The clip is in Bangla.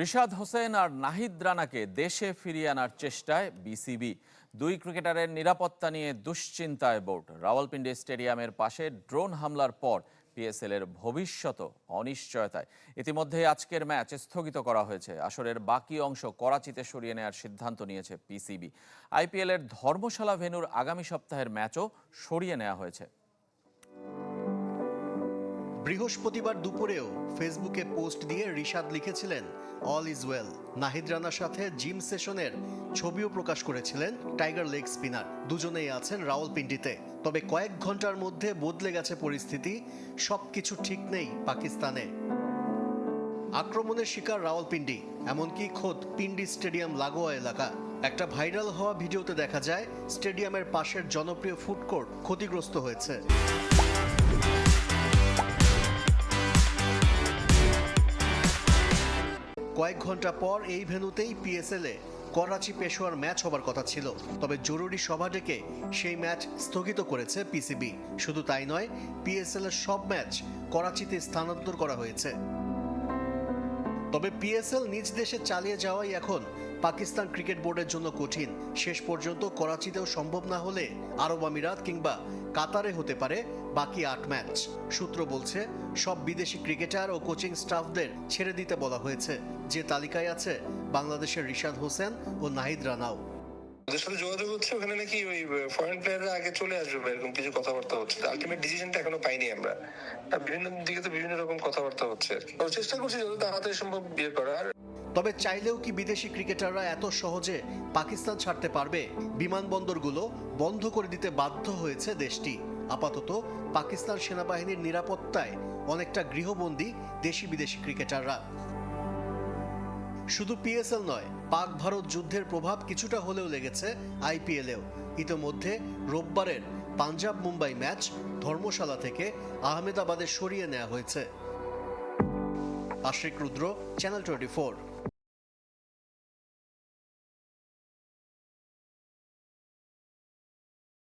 রিশাদ হোসেন আর নাহিদ রানাকে দেশে ফিরিয়ে আনার চেষ্টায় বিসিবি। দুই ক্রিকেটারের নিরাপত্তা নিয়ে দুশ্চিন্তায় বোর্ড। রাওয়ালপিন্ডি স্টেডিয়ামের পাশে ড্রোন হামলার পর পিএসএল এর ভবিষ্যৎ অনিশ্চয়তায়। ইতিমধ্যে আজকের ম্যাচ স্থগিত করা হয়েছে। আসরের বাকি অংশ করাচিতে সরিয়ে নেওয়ার সিদ্ধান্ত নিয়েছে পিসিবি। আইপিএল এর ধর্মশালা ভেন্যুর আগামী সপ্তাহের ম্যাচও সরিয়ে নেওয়া হয়েছে। বৃহস্পতিবার দুপুরেও ফেসবুকে পোস্ট দিয়ে রিশাদ লিখেছিলেন অল ইজ ওয়েল নাহিদ রানার সাথে জিম সেশনের ছবিও প্রকাশ করেছিলেন টাইগার লেগ স্পিনার। দুজনেই আছেন রাওয়ালপিন্ডিতে। তবে কয়েক ঘণ্টার মধ্যে বদলে গেছে পরিস্থিতি, সবকিছু ঠিক নেই পাকিস্তানে। আক্রমণের শিকার রাওয়ালপিন্ডি, এমনকি খোদ পিন্ডি স্টেডিয়াম লাগোয়া এলাকা। একটা ভাইরাল হওয়া ভিডিওতে দেখা যায়, স্টেডিয়ামের পাশের জনপ্রিয় ফুড কোর্ট ক্ষতিগ্রস্ত হয়েছে। কয়েক ঘণ্টা পর এই ভেন্যুতেই পিএসএল করাচি পেশোয়ার ম্যাচ হবার কথা ছিল। তবে জরুরি সভা ডেকে সেই ম্যাচ স্থগিত করেছে পিসিবি শুধু তাই নয় পিএসএল এর সব ম্যাচ করাচিতে স্থানান্তর করা হয়েছে। তবে পিএসএল নিজ দেশে চালিয়ে যাওয়াই এখন পাকিস্তান ক্রিকেট বোর্ডের জন্য কঠিন। শেষ পর্যন্ত করাচিতেও সম্ভব না হলে আরব আমিরাত কিংবা কাতারে হতে পারে বাকি আট ম্যাচ। সূত্র বলছে, সব বিদেশি ক্রিকেটার ও কোচিং স্টাফদের ছেড়ে দিতে বলা হয়েছে। যে তালিকায় আছে বাংলাদেশের রিশাদ হোসেন ও নাহিদ রানাও ওদের সাথে যোগাযোগ হচ্ছে, ওখানে নাকি ওই ফরেন প্লেয়াররা আগে চলে আসবে, এরকম কিছু কথাবার্তা হচ্ছে। আলটিমেট ডিসিশনটা এখনও পাইনি আমরা। বিভিন্ন দিকে তো বিভিন্ন হচ্ছে। আর কি চেষ্টা করছি যত তাড়াতাড়ি সম্ভব বিয়ে করার। তবে চাইলেও কি বিদেশি ক্রিকেটাররা এত সহজে পাকিস্তান ছাড়তে পারবে? বিমানবন্দরগুলো বন্ধ করে দিতে বাধ্য হয়েছে দেশটি। আপাতত পাকিস্তান সেনাবাহিনীর নিরাপত্তায় অনেকটা গৃহবন্দী দেশি বিদেশি ক্রিকেটাররা। শুধু পিএসএল নয়, পাক ভারত যুদ্ধের প্রভাব কিছুটা হলেও লেগেছে আইপিএলেও ইতোমধ্যে রোববারের পাঞ্জাব মুম্বাই ম্যাচ ধর্মশালা থেকে আহমেদাবাদে সরিয়ে নেওয়া হয়েছে। আশ্রিক রুদ্র চ্যানেল টোয়েন্টি